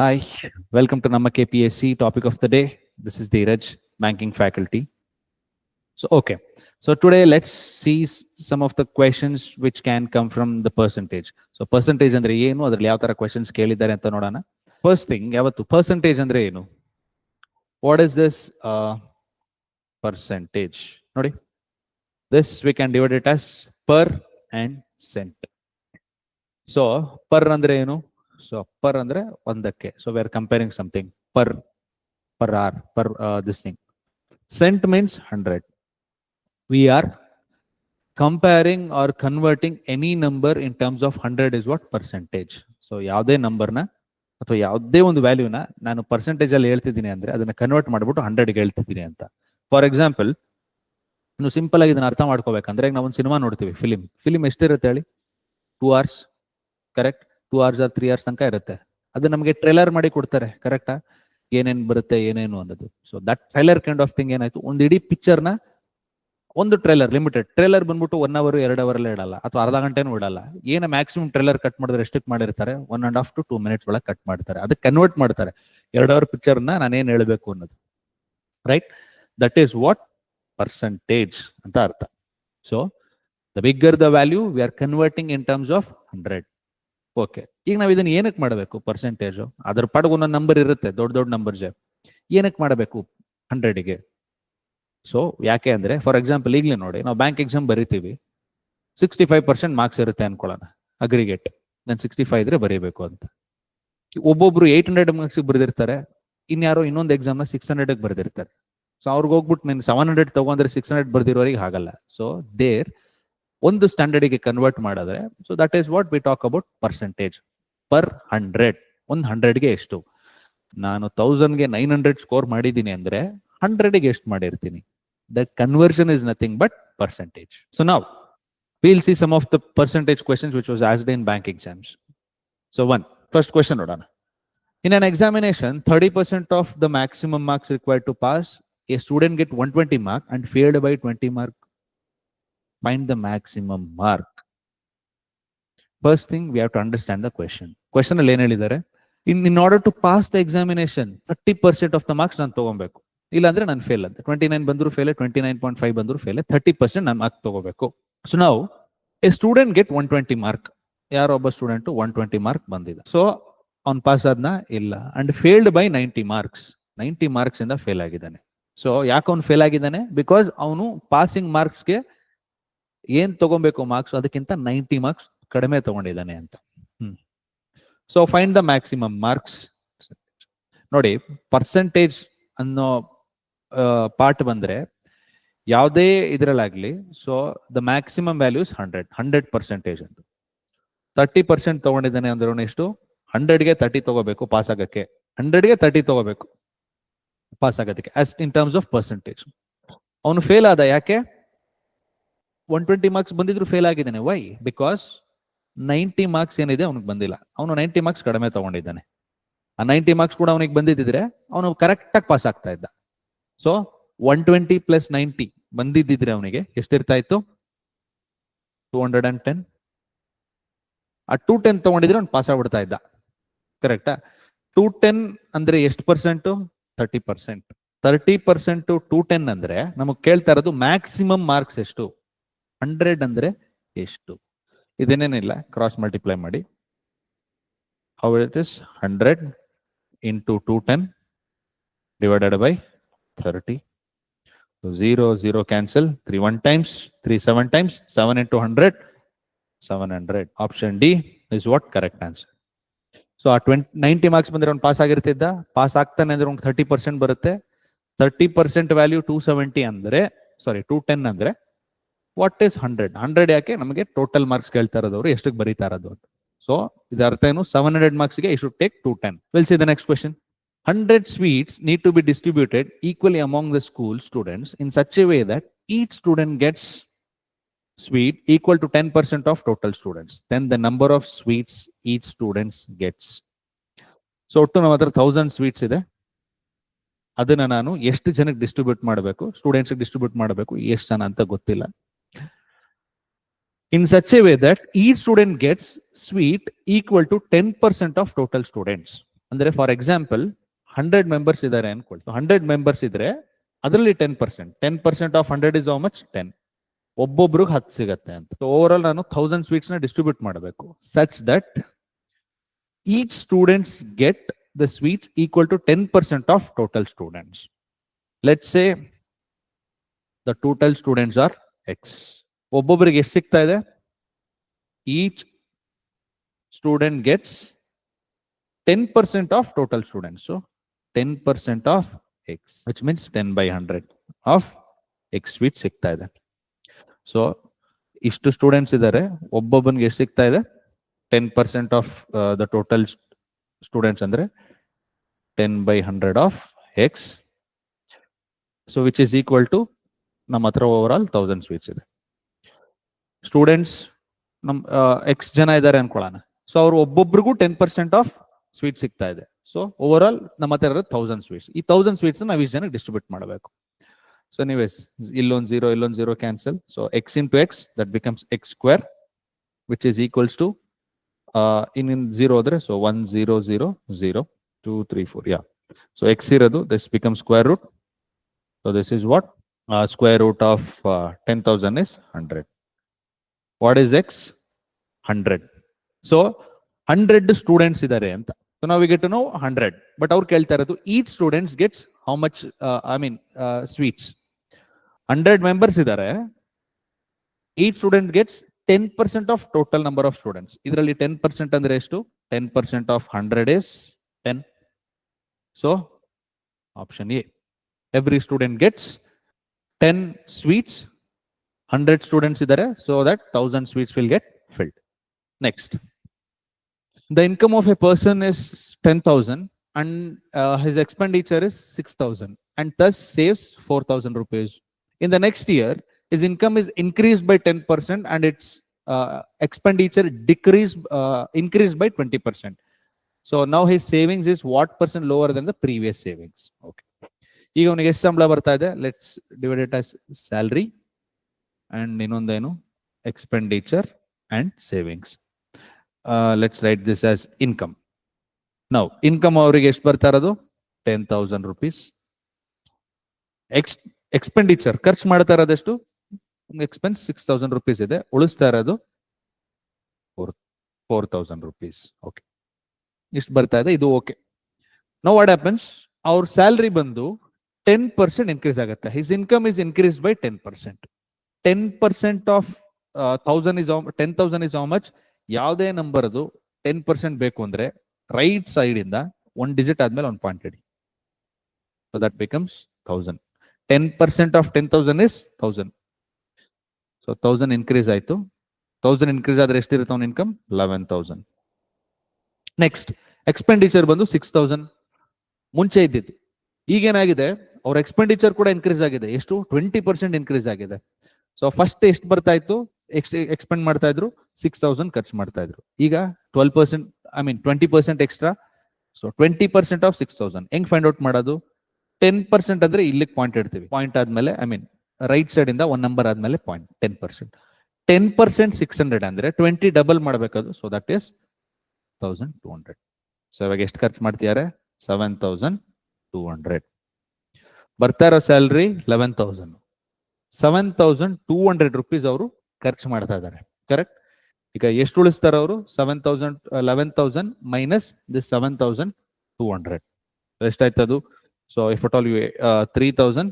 Hi, welcome to Namma KPSC. Topic of the day. This is Dheeraj, banking faculty. So, okay. So today let's see s- some of the questions which can come from the percentage. So percentage ಅಂದ್ರೆ ಏನು ಅದ್ರಲ್ಲಿ ಯಾವ ತರ questions ಕೇಳಿದ್ದಾರೆ ಅಂತ ನೋಡೋಣ first thing ಯಾವತ್ತು percentage ಅಂದ್ರೆ ಏನು ವಾಟ್ ಇಸ್ ದಿಸ್ ಪರ್ಸೆಂಟೇಜ್ ನೋಡಿ this we can divide it as per and cent so per ಅಂದ್ರೆ ಏನು So per ಅಂದ್ರೆ ಒಂದಕ್ಕೆ. So we are comparing something per per or per this thing cent means hundred we are comparing or converting any number in terms of hundred is what percentage so ಯಾವುದೇ ನಂಬರ್ನ ಅಥವಾ ಯಾವುದೇ ಒಂದು ವ್ಯಾಲ್ಯೂನ ನಾನು percentage ಅಲ್ಲಿ ಹೇಳ್ತಿದ್ದೀನಿ ಅಂದ್ರೆ ಅದನ್ನ ಕನ್ವರ್ಟ್ ಮಾಡ್ಬಿಟ್ಟು ಹಂಡ್ರೆಡ್ಗೆ ಹೇಳ್ತಿದ್ದೀನಿ ಅಂತ. ಫಾರ್ ಎಕ್ಸಾಂಪಲ್ ನೀವು ಸಿಂಪಲ್ ಆಗಿ ಇದನ್ನ ಅರ್ಥ ಮಾಡ್ಕೋಬೇಕಂದ್ರೆ ಈಗ ನಾವು ಒಂದು ಸಿನಿಮಾ ನೋಡ್ತೀವಿ ಫಿಲಿಮ್ ಫಿಲಿಮ್ ಎಷ್ಟಿರುತ್ತೆ ಹೇಳಿ? Two hours correct two hours or three hours ತನಕ ಇರುತ್ತೆ. ಅದು ನಮಗೆ ಟ್ರೈಲರ್ ಮಾಡಿ ಕೊಡ್ತಾರೆ ಕರೆಕ್ಟಾ ಏನೇನು ಬರುತ್ತೆ, ಏನೇನು ಅನ್ನೋದು. So that trailer kind of thing ಏನಾಯ್ತು? ಒಂದು ಇಡೀ ಪಿಕ್ಚರ್ನ ಒಂದು ಟ್ರೈಲರ್ ಲಿಮಿಟೆಡ್ ಟ್ರೈಲರ್ ಬಂದ್ಬಿಟ್ಟು ಒನ್ ಅವರ್ ಎರಡು ಅವರ್ ಇಡಲ್ಲ. ಅಥವಾ ಅರ್ಧ ಗಂಟೆನೂ ಇಡಲ್ಲ. ಏನು ಮ್ಯಾಕ್ಸಿಮಮ್ ಟ್ರೈಲರ್ ಕಟ್ ಮಾಡಿದ್ರೆ ಎಷ್ಟಕ್ಕೆ ಮಾಡಿರ್ತಾರೆ one and half to two minutes ಒಳಗೆ ಕಟ್ ಮಾಡ್ತಾರೆ. ಅದಕ್ಕೆ ಕನ್ವರ್ಟ್ ಮಾಡ್ತಾರೆ. ಎರಡು ಅವರ್ ಪಿಕ್ಚರ್ನ ನಾನೇನು ಹೇಳ್ಬೇಕು ಅನ್ನೋದು. Right that is what percentage ಅಂತ ಅರ್ಥ. So the bigger the value we are converting in terms of hundred okay ಈಗ ನಾವು ಇದನ್ನ ಏನಕ್ಕೆ ಮಾಡಬೇಕು ಪರ್ಸೆಂಟೇಜು ಅದ್ರ ಪಾಡಿಗೆ ಒಂದೊಂದು ನಂಬರ್ ಇರುತ್ತೆ, ದೊಡ್ಡ ದೊಡ್ಡ ನಂಬರ್ಸೆ ಏನಕ್ಕೆ ಮಾಡಬೇಕು ಹಂಡ್ರೆಡ್ಗೆ ಸೊ ಯಾಕೆ ಅಂದ್ರೆ ಫಾರ್ ಎಕ್ಸಾಂಪಲ್ ಈಗಲೇ ನೋಡಿ, ನಾವು ಬ್ಯಾಂಕ್ ಎಕ್ಸಾಮ್ ಬರಿತೀವಿ. ಸಿಕ್ಸ್ಟಿ ಫೈವ್ ಪರ್ಸೆಂಟ್ ಮಾರ್ಕ್ಸ್ ಇರುತ್ತೆ ಅನ್ಕೊಳ್ಳೋಣ ಅಗ್ರಿಗೇಟ್ ನಾನು ಸಿಕ್ಸ್ಟಿ ಫೈವ್ ಇದ್ರೆ ಬರೀಬೇಕು ಅಂತ. ಒಬ್ಬೊಬ್ರು ಏಟ್ ಹಂಡ್ರೆಡ್ ಮಾರ್ಕ್ಸ್ ಬರೆದಿರ್ತಾರೆ, ಇನ್ಯಾರೋ ಇನ್ನೊಂದು ಎಕ್ಸಾಮ್ನ ಸಿಕ್ಸ್ ಹಂಡ್ರೆಡ್ ಬರೆದಿರ್ತಾರೆ. ಸೊ ಅವ್ರಿಗೆ ಹೋಗ್ಬಿಟ್ಟು ನೀನು ಸೆವೆನ್ ಹಂಡ್ರೆಡ್ ತಗೊಂಡ್ರೆ ಸಿಕ್ಸ್ ಹಂಡ್ರೆಡ್ ಬರ್ದಿರೋರಿಗೆ ಆಗಲ್ಲ. ಸೊ ದೇರ್ ಒಂದು ಸ್ಟ್ಯಾಂಡರ್ಡಿಗೆ ಕನ್ವರ್ಟ್ ಮಾಡಿದ್ರೆ so that is what we talk about percentage per hundred ಒಂದು ಹಂಡ್ರೆಡ್ಗೆ ಎಷ್ಟು? ನಾನು ತೌಸಂಡ್ಗೆ ನೈನ್ ಹಂಡ್ರೆಡ್ ಸ್ಕೋರ್ ಮಾಡಿದ್ದೀನಿ ಅಂದ್ರೆ ಹಂಡ್ರೆಡ್ಗೆ ಎಷ್ಟು ಮಾಡಿರ್ತೀನಿ? The conversion is nothing but percentage so ನಾವ್ will see some of the percentage questions which was asked in bank exams so one first question ನೋಡೋಣ. In an examination thirty percent of the maximum marks required to pass a student get one twenty mark and failed by twenty mark find the maximum mark first thing, we have to understand the question. Question ಅಲ್ಲಿ ಏನ್ ಹೇಳಿದ್ದಾರೆ? In in order to pass the examination thirty percent of the marks ನಾನು ತಗೊಬೇಕು ಇಲ್ಲಾಂದ್ರೆ ನಾನು fail ಅಂತ. Twenty nine ಬಂದ್ರು ಫೇಲೆ ಟ್ವೆಂಟಿ ನೈನ್ ಪಾಯಿಂಟ್ ಫೈವ್ ಬಂದರೂ ಫೇಲೆ ಥರ್ಟಿ ಪರ್ಸೆಂಟ್ ನಾನು ಮಾರ್ಕ್ ತಗೋಬೇಕು ಸೊ ನಾವು a student get one twenty mark ಯಾರೋ ಒಬ್ಬ ಸ್ಟೂಡೆಂಟ್ ಒನ್ ಟ್ವೆಂಟಿ ಮಾರ್ಕ್ ಬಂದಿದೆ. ಸೊ ಅವ್ನು ಪಾಸ್ ಆದ್ನ? ಇಲ್ಲ. And failed by ninety marks ninety marks ಇಂದ ಫೇಲ್ ಆಗಿದ್ದಾನೆ. ಸೊ ಯಾಕೆ ಅವ್ನು ಫೇಲ್ ಆಗಿದ್ದಾನೆ? ಬಿಕಾಸ್ ಅವನು ಪಾಸಿಂಗ್ ಮಾರ್ಕ್ಸ್ಗೆ ಏನ್ ತಗೊಬೇಕು ಮಾರ್ಕ್ಸ್ ಅದಕ್ಕಿಂತ ನೈಂಟಿ ಮಾರ್ಕ್ಸ್ ಕಡಿಮೆ ತಗೊಂಡಿದ್ದಾನೆ ಅಂತ. ಹ್ಮ್. So find the maximum marks ನೋಡಿ ಪರ್ಸೆಂಟೇಜ್ ಅನ್ನೋ ಪಾರ್ಟ್ ಬಂದ್ರೆ ಯಾವುದೇ ಇದರಲ್ಲಾಗ್ಲಿ so the maximum values hundred hundred percentage ಅಂತ. ತರ್ಟಿ ಪರ್ಸೆಂಟ್ ತಗೊಂಡಿದ್ದಾನೆ ಅಂದ್ರೆ ಎಷ್ಟು? ಹಂಡ್ರೆಡ್ಗೆ ತರ್ಟಿ ತಗೋಬೇಕು ಪಾಸ್ ಆಗಕ್ಕೆ. ಹಂಡ್ರೆಡ್ಗೆ ತರ್ಟಿ ತಗೋಬೇಕು ಪಾಸ್ ಆಗೋದಕ್ಕೆ as in terms of percentage ಅವನು ಫೇಲ್ ಆದ ಯಾಕೆ? ಒನ್ ಟ್ವೆಂಟಿ ಮಾರ್ಕ್ಸ್ ಬಂದಿದ್ರು ಫೇಲ್ ಆಗಿದ್ದಾನೆ. ವೈ ಬಿಕಾಸ್ ನೈಂಟಿ ಮಾರ್ಕ್ಸ್ ಏನಿದೆ ಅವನಿಗೆ ಬಂದಿಲ್ಲ. ಅವನು ನೈಂಟಿ ಮಾರ್ಕ್ಸ್ ಕಡಿಮೆ ತಗೊಂಡಿದ್ದಾನೆ. ಆ ನೈಂಟಿ ಮಾರ್ಕ್ಸ್ ಕೂಡ ಅವನಿಗೆ ಬಂದಿದ್ದಿದ್ರೆ ಅವನು ಕರೆಕ್ಟ್ ಆಗಿ ಪಾಸ್ ಆಗ್ತಾ ಇದ್ದ. So one twenty plus ninety ಬಂದಿದ್ದಿದ್ರೆ ಅವನಿಗೆ ಎಷ್ಟಿರ್ತಾ ಇತ್ತು? ಟೂ ಹಂಡ್ರೆಡ್ ಅಂಡ್ ಟೆನ್ ಆ ಟೂ ಟೆನ್ ತಗೊಂಡಿದ್ರೆ ಅವ್ನು ಪಾಸ್ ಆಗ್ಬಿಡ್ತಾ ಇದ್ದ. ಕರೆಕ್ಟಾ ಟೂ ಟೆನ್ ಅಂದ್ರೆ ಎಷ್ಟು percent thirty percent thirty percent two ten ಅಂದ್ರೆ ನಮಗೆ ಕೇಳ್ತಾ ಇರೋದು ಮ್ಯಾಕ್ಸಿಮಮ್ ಮಾರ್ಕ್ಸ್ ಎಷ್ಟು? ಹಂಡ್ರೆಡ್ ಅಂದ್ರೆ ಎಷ್ಟು? ಇದೇನೇನಿಲ್ಲ? ಕ್ರಾಸ್ ಮಲ್ಟಿಪ್ಲೈ ಮಾಡಿ. How it is hundred into two ten divided by thirty zero zero cancel three one times three seven times seven into hundred seven hundred option D is what correct answer so ಆ twenty ninety marks ಬಂದ್ರೆ ಅವ್ನು pass ಆಗಿರ್ತಿದ್ದ? Pass ಆಗ್ತಾನೆ ಅಂದ್ರೆ ಅವ್ನಿಗೆ thirty percent ಬರುತ್ತೆ. Thirty percent value two seventy ಅಂದ್ರೆ sorry two ten ಅಂದ್ರೆ ವಾಟ್ ಈಸ್ ಹಂಡ್ರೆಡ್ ಹಂಡ್ರೆಡ್ ಯಾಕೆ? ನಮಗೆ ಟೋಟಲ್ ಮಾರ್ಕ್ಸ್ ಕೇಳ್ತಾ ಇರೋದವ್ರು ಎಷ್ಟಕ್ಕೆ ಬರೀತಾ ಇರೋದು ಅಂತ. ಸೊ ಇದರ ಅರ್ಥ ಏನು? Seven hundred ಮಾರ್ಕ್ಸ್ಗೆ I should take two ten will see the next question hundred sweets need to be distributed equally among the school students in such a way that each student gets sweet equal to ten percent of total students then the number of sweets each students gets so ಒಟ್ಟು ನಮ್ಮ ಹತ್ರ thousand sweets ಇದೆ. ಅದನ್ನ ನಾನು ಎಷ್ಟು ಜನಕ್ಕೆ distribute ಮಾಡಬೇಕು? ಸ್ಟೂಡೆಂಟ್ಸ್ಗೆ ಡಿಸ್ಟ್ರಿಬ್ಯೂಟ್ ಮಾಡಬೇಕು? ಎಷ್ಟು ಜನ ಅಂತ ಗೊತ್ತಿಲ್ಲ. In such a way that ಈ student gets sweet equal to ten percent of total students ಅಂದ್ರೆ ಫಾರ್ ಎಕ್ಸಾಂಪಲ್ ಹಂಡ್ರೆಡ್ ಮೆಂಬರ್ಸ್ ಇದ್ದಾರೆ ಅನ್ಕೊಳ್ತು ಹಂಡ್ರೆಡ್ ಮೆಂಬರ್ಸ್ ಇದ್ರೆ ಅದರಲ್ಲಿ ten percent ten percent of hundred is how much ten ಒಬ್ಬೊಬ್ರಿಗೆ ಹತ್ತು ಸಿಗತ್ತೆ ಅಂತ ಸೊ ಓವರ್ ಆಲ್ ನಾನು ಥೌಸಂಡ್ ಸ್ವೀಟ್ಸ್ನ ಡಿಸ್ಟ್ರಿಬ್ಯೂಟ್ ಮಾಡಬೇಕು such that each students get the sweets equal to ten percent of total students let say the total students are X ಒಬ್ಬೊಬ್ಬರಿಗೆ ಎಷ್ಟು ಸಿಗ್ತಾ ಇದೆ? Each student gets ten percent of total students so ten percent of X which means ten by hundred of X sweet ಸಿಗ್ತಾ ಇದೆ. So ಇಷ್ಟು students ಇದ್ದಾರೆ. ಒಬ್ಬೊಬ್ಬನಿಗೆ ಎಷ್ಟು ಸಿಗ್ತಾ ಇದೆ? Ten percent of the total students ಅಂದ್ರೆ ten by hundred of x so which is equal to ನಮ್ಮ ಹತ್ರ ಓವರ್ ಆಲ್ ತೌಸಂಡ್ ಸ್ವೀಟ್ಸ್ ಇದೆ. ಸ್ಟೂಡೆಂಟ್ಸ್ ನಮ್ ಎಕ್ಸ್ ಜನ ಇದ್ದಾರೆ ಅನ್ಕೊಳ್ಳೋಣ ಸೊ ಅವ್ರು ಒಬ್ಬೊಬ್ರಿಗೂ ಟೆನ್ ಪರ್ಸೆಂಟ್ ಆಫ್ ಸ್ವೀಟ್ ಸಿಗ್ತಾ ಇದೆ. ಸೊ ಓವರ್ ಆಲ್ ನಮ್ಮ ಹತ್ರ ಇರೋದು ತೌಸಂಡ್ ಸ್ವೀಟ್ಸ್ ಈ ತೌಸಂಡ್ ಸ್ವೀಟ್ಸ್ ನಾವು ಇಷ್ಟು ಜನಕ್ಕೆ ಡಿಸ್ಟ್ರಿಬ್ಯೂಟ್ ಮಾಡಬೇಕು. ಸೊ ನೀವೇಸ್ ಇಲ್ಲೊಂದು ಜೀರೋ ಇಲ್ಲೊಂದು zero cancel so X to X that becomes X square which is equals to in zero ಆದ್ರೆ so one zero zero zero two three four yeah so X ಇರೋದು this become square root so this is what square root of ten thousand is hundred what is X hundred so hundred students ಇದ್ದಾರೆ ಅಂತ so ನಾವು get no hundred but ಅವ್ರು ಕೇಳ್ತಾ ಇರೋದು each students gets how much I mean sweets hundred members ಇದ್ದಾರೆ each student gets ten percent of total number of students ಇದರಲ್ಲಿ ten percent ಅಂದ್ರೆ ಎಷ್ಟು ten percent of hundred is ten so option A every student gets ten sweets hundred students ಇದ್ದಾರೆ so that thousand sweets will get filled next the income of a person is 10,000 and uh, his expenditure is 6,000 and thus saves 4,000 rupees. In the next year, his income is increased by 10% and its uh, expenditure decreased, uh, increased by 20%. So now his savings is what percent lower than the previous savings. Okay. ಈಗ ಅವನಿಗೆ ಎಷ್ಟು ಸಂಬಳ ಬರ್ತಾ ಇದೆ let's divide it as salary and ಇನ್ನೊಂದೇನು expenditure and savings let's write this as income ನಾವು income ಅವರಿಗೆ ಎಷ್ಟು ಬರ್ತಾ ಇರೋದು? Ten thousand rupees X expenditure ಖರ್ಚು ಮಾಡ್ತಾ ಇರೋದೆಷ್ಟು ಎಕ್ಸ್ಪೆನ್ಸ್ ಸಿಕ್ಸ್ ತೌಸಂಡ್ ರುಪೀಸ್ ಇದೆ. ಉಳಿಸ್ತಾ ಇರೋದು four four thousand rupees okay ಇಷ್ಟು ಬರ್ತಾ ಇದೆ, ಇದು ಓಕೆ ನೋ ವಾಟ್ ಹ್ಯಾಪನ್ಸ್ ಅವ್ರ ಸ್ಯಾಲ್ರಿ ಬಂದು ಟೆನ್ ಪರ್ಸೆಂಟ್ ಇನ್ಕ್ರೀಸ್ ಆಗುತ್ತೆ. His income is increase by ten percent ten percent of thousand is ten thousand is a much ಯಾವುದೇ ನಂಬರ್ದು ಟೆನ್ ಪರ್ಸೆಂಟ್ ಬೇಕು ಅಂದ್ರೆ ರೈಟ್ ಸೈಡ್ ಇಂದ ಒನ್ ಡಿಜಿಟ್ ಆದ್ಮೇಲೆ ಒಂದು point ED so that becomes thousand ten percent of ten thousand is thousand so thousand increase ಆಯ್ತು. Thousand increase ಆದ್ರೆ ಎಷ್ಟಿರುತ್ತೆ ಅವ್ನ income eleven thousand next expenditure ಬಂದು ಸಿಕ್ಸ್ ತೌಸಂಡ್ ಮುಂಚೆ ಇದ್ದಿದ್ದು. ಈಗೇನಾಗಿದೆ? ಅವ್ರ ಎಕ್ಸ್ಪೆಂಡಿಚರ್ ಕೂಡ ಇನ್ಕ್ರೀಸ್ ಆಗಿದೆ. ಎಷ್ಟು? ಟ್ವೆಂಟಿ ಪರ್ಸೆಂಟ್ ಇನ್ಕ್ರೀಸ್ ಆಗಿದೆ. ಸೊ ಫಸ್ಟ್ ಎಷ್ಟು ಬರ್ತಾ ಇತ್ತು? ಎಕ್ಸ್ ಎಕ್ಸ್ಪೆಂಡ್ ಮಾಡ್ತಾ ಇದ್ರು. ಸಿಕ್ಸ್ ತೌಸಂಡ್ ಖರ್ಚು ಮಾಡ್ತಾ ಇದ್ರು. ಈಗ twelve percent I mean twenty percent extra so twenty percent of six thousand ಹೆಂಗ್ ಫೈಂಡ್ ಔಟ್ ಮಾಡೋದು? ಟೆನ್ ಪರ್ಸೆಂಟ್ ಅಂದ್ರೆ ಇಲ್ಲಿಗೆ ಪಾಯಿಂಟ್ ಇಡ್ತೀವಿ. ಪಾಯಿಂಟ್ ಆದ್ಮೇಲೆ ಐ ಮೀನ್ ರೈಟ್ ಸೈಡ್ ಇಂದ ಒನ್ ನಂಬರ್ ಆದ್ಮೇಲೆ point ten percent ten percent six hundred ಅಂದ್ರೆ twenty double ಮಾಡಬೇಕದು so that is thousand two hundred so ಇವಾಗ ಎಷ್ಟು ಖರ್ಚು ಮಾಡ್ತಿದ್ದಾರೆ? ಸೆವೆನ್ ತೌಸಂಡ್ ಟೂ ಹಂಡ್ರೆಡ್ ಬರ್ತಾ ಇರೋ salary eleven thousand seven thousand two hundred rupees ಅವರು ಖರ್ಚು ಮಾಡ್ತಾ ಇದ್ದಾರೆ. ಕರೆಕ್ಟ್ ಈಗ ಎಷ್ಟು ಉಳಿಸ್ತಾರೆ ಅವರು? Seven thousand eleven thousand minus this seven thousand two hundred ಎಷ್ಟಾಯ್ತು ಅದು? So if at all you three thousand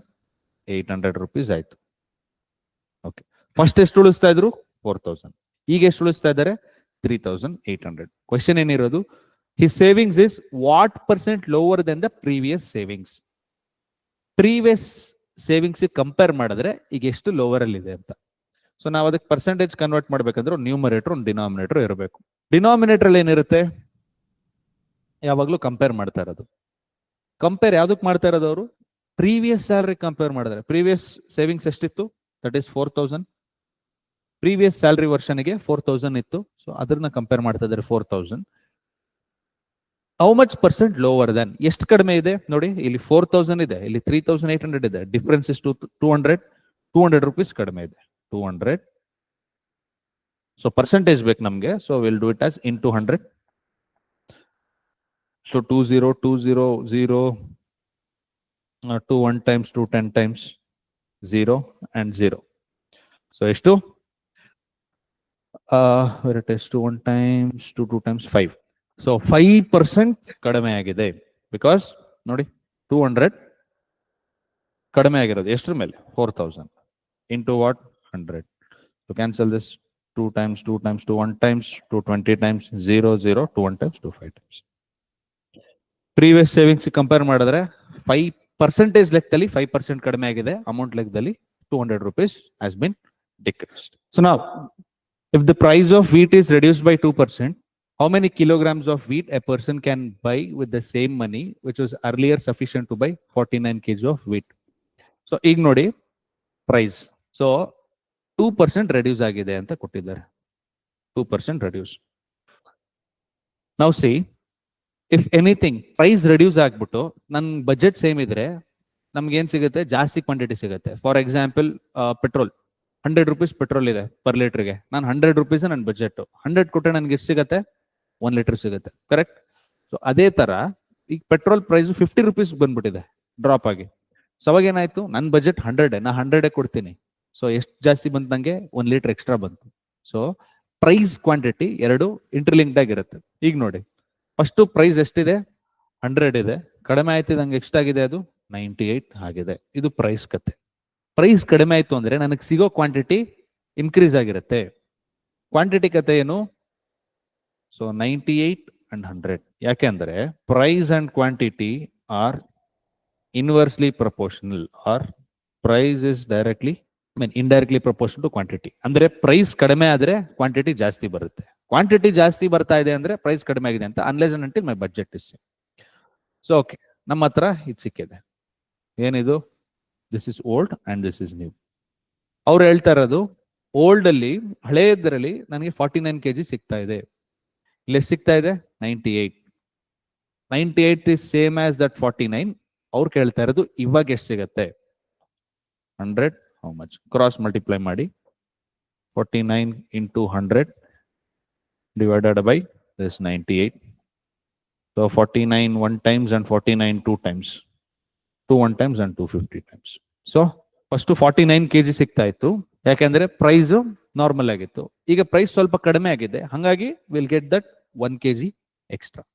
eight hundred rupees ಆಯ್ತು. ಓಕೆ ಫಸ್ಟ್ ಎಷ್ಟು ಉಳಿಸ್ತಾ ಇದ್ರು? ಫೋರ್ ತೌಸಂಡ್ ಈಗ ಎಷ್ಟು ಉಳಿಸ್ತಾ ಇದ್ದಾರೆ? Three thousand eight hundred question ಏನಿರೋದು? His savings is what percent lower than the previous savings previous savings compare ಮಾಡಿದ್ರೆ ಈಗ ಎಷ್ಟು ಲೋವರ್ ಅಲ್ಲಿ ಇದೆ ಅಂತ. ಸೊ ನಾವು ಅದಕ್ಕೆ ಪರ್ಸೆಂಟೇಜ್ ಕನ್ವರ್ಟ್ ಮಾಡ್ಬೇಕಂದ್ರೆ ಒಂದು ನ್ಯೂಮರೇಟರ್ ಒಂದು ಡಿನಾಮಿನೇಟರ್ ಇರಬೇಕು. ಡಿನಾಮಿನೇಟರ್ ಅಲ್ಲಿ ಏನಿರುತ್ತೆ? ಯಾವಾಗ್ಲೂ ಕಂಪೇರ್ ಮಾಡ್ತಾ ಇರೋದು. ಕಂಪೇರ್ ಯಾವ್ದಕ್ ಮಾಡ್ತಾ ಇರೋದು ಅವರು? ಪ್ರೀವಿಯಸ್ ಸ್ಯಾಲ್ರಿ ಕಂಪೇರ್ ಮಾಡಿದ್ರೆ. ಪ್ರೀವಿಯಸ್ ಸೇವಿಂಗ್ಸ್ ಎಷ್ಟಿತ್ತು? That is four thousand previous salary ವರ್ಷನಿಗೆ four thousand ಇತ್ತು. ಸೊ ಅದನ್ನ ಕಂಪೇರ್ ಮಾಡ್ತಾ ಇದ್ದಾರೆ four thousand how much percent lower than ಎಷ್ಟು ಕಡಿಮೆ ಇದೆ? ನೋಡಿ, ಇಲ್ಲಿ ಫೋರ್ ತೌಸಂಡ್ ಇದೆ, ಇಲ್ಲಿ ತ್ರೀ ತೌಸಂಡ್ ಏಟ್ ಹಂಡ್ರೆಡ್ ಇದೆ. Difference is two two hundred two hundred rupees ಕಡಿಮೆ ಇದೆ. ಟೂ ಹಂಡ್ರೆಡ್ ಸೊ ಪರ್ಸೆಂಟೇಜ್ ಬೇಕು ನಮಗೆ. So will do it as into hundred so two zero two zero zero two one times two ten times zero and zero so ಎಷ್ಟು? Test two one times two two times five so five percent ಕಡಿಮೆ ಆಗಿದೆ. Because ನೋಡಿ two hundred ಕಡಿಮೆ ಆಗಿರೋದು. ಎಷ್ಟರ ಮೇಲೆ? Four thousand into what hundred to cancel this two times two times two one times two twenty times zero zero two one times two five times previous savings compare ಮಾಡಿದ್ರೆ five percentage ಲೆಕ್ಕದಲ್ಲಿ five percent ಕಡಿಮೆ ಆಗಿದೆ. Amount ಲೆಕ್ಕದಲ್ಲಿ two hundred rupees has been decreased so ನಾವು if the price of wheat is reduce by 2%, how many kilograms of wheat a person can buy with the same money, which was earlier sufficient to buy 49 kg of wheat? So ಈಗ ನೋಡಿ price so two percent reduce ಆಗಿದೆ ಅಂತ ಕೊಟ್ಟಿದ್ದಾರೆ. Two percent reduce ನಾವು see if anything price reduce ಆಗ್ಬಿಟ್ಟು ನನ್ನ budget same ಇದ್ರೆ ನಮ್ಗೆ ಏನ್ ಸಿಗುತ್ತೆ? ಜಾಸ್ತಿ ಕ್ವಾಂಟಿಟಿ ಸಿಗುತ್ತೆ. For example petrol hundred rupees petrol ಇದೆ ಪರ್ ಲೀಟರ್ಗೆ ನಾನು ಹಂಡ್ರೆಡ್ ರುಪೀಸ್ ನನ್ನ ಬಜೆಟ್ ಹಂಡ್ರೆಡ್ ಕೊಟ್ಟರೆ ನನಗೆ ಎಷ್ಟು ಸಿಗುತ್ತೆ? ಒನ್ ಲೀಟರ್ ಸಿಗುತ್ತೆ ಕರೆಕ್ಟ್ ಸೊ ಅದೇ ತರ ಈಗ ಪೆಟ್ರೋಲ್ ಪ್ರೈಸ್ ಫಿಫ್ಟಿ ರುಪೀಸ್ ಬಂದ್ಬಿಟ್ಟಿದೆ ಡ್ರಾಪ್ ಆಗಿ. ಸೊ ಅವಾಗ ಏನಾಯ್ತು? ನನ್ನ ಬಜೆಟ್ ಹಂಡ್ರೆಡ್ ನಾ ಹಂಡ್ರೆಡೇ ಕೊಡ್ತೀನಿ. ಸೊ ಎಷ್ಟು ಜಾಸ್ತಿ ಬಂತು ನಂಗೆ? ಒನ್ ಲೀಟರ್ ಎಕ್ಸ್ಟ್ರಾ ಬಂತು. ಸೊ ಪ್ರೈಸ್ ಕ್ವಾಂಟಿಟಿ ಎರಡು ಇಂಟರ್ಲಿಂಕ್ಡ್ ಆಗಿರುತ್ತೆ ಈಗ ನೋಡಿ ಫಸ್ಟ್ ಪ್ರೈಸ್ ಎಷ್ಟಿದೆ? ಹಂಡ್ರೆಡ್ ಇದೆ. ಕಡಿಮೆ ಆಯ್ತು ನಂಗೆ ಎಷ್ಟಾಗಿದೆ ಅದು? ನೈಂಟಿ ಏಟ್ ಆಗಿದೆ. ಇದು ಪ್ರೈಸ್ ಕತೆ ಪ್ರೈಸ್ ಕಡಿಮೆ ಆಯ್ತು ಅಂದ್ರೆ ನನಗೆ ಸಿಗೋ ಕ್ವಾಂಟಿಟಿ ಇನ್ಕ್ರೀಸ್ ಆಗಿರುತ್ತೆ. ಕ್ವಾಂಟಿಟಿ ಕತೆ ಏನು? So ninety eight and hundred ಯಾಕೆ ಅಂದರೆ price and quantity are inversely proportional are price is directly mean indirectly proportion to quantity ಅಂದ್ರೆ ಪ್ರೈಸ್ ಕಡಿಮೆ ಆದ್ರೆ ಕ್ವಾಂಟಿಟಿ ಜಾಸ್ತಿ ಬರುತ್ತೆ. ಕ್ವಾಂಟಿಟಿ ಜಾಸ್ತಿ ಬರ್ತಾ ಇದೆ ಅಂದ್ರೆ ಪ್ರೈಸ್ ಕಡಿಮೆ ಆಗಿದೆ ಅಂತ unless until my budget is so okay ನಮ್ಮ ಹತ್ರ ಇದು ಸಿಕ್ಕಿದೆ. ಏನಿದು? This is old and this is new ಅವ್ರು ಹೇಳ್ತಾ ಇರೋದು ಓಲ್ಡ್ ಅಲ್ಲಿ ಹಳೆಯದ್ರಲ್ಲಿ ನನಗೆ ಫಾರ್ಟಿ ನೈನ್ ಕೆಜಿ ಸಿಗ್ತಾ ಇದೆ. ಇಲ್ಲಿ ಸಿಗ್ತಾ ಇದೆ? Ninety eight ninety eight is same as that forty nine ಅವ್ರು ಕೇಳ್ತಾ ಇರೋದು ಇವಾಗ ಎಷ್ಟು ಸಿಗತ್ತೆ? Hundred how much cross multiply ಮಾಡಿ. Forty nine into hundred divided by this ninety eight so forty nine one times and forty nine two times two one times and two fifty times so first forty nine K G ಸಿಗ್ತಾ ಇತ್ತು. ಯಾಕೆಂದ್ರೆ price normal ಆಗಿತ್ತು. ಈಗ price ಸ್ವಲ್ಪ ಕಡಿಮೆ ಆಗಿದೆ. ಹಾಗಾಗಿ will get that one K G extra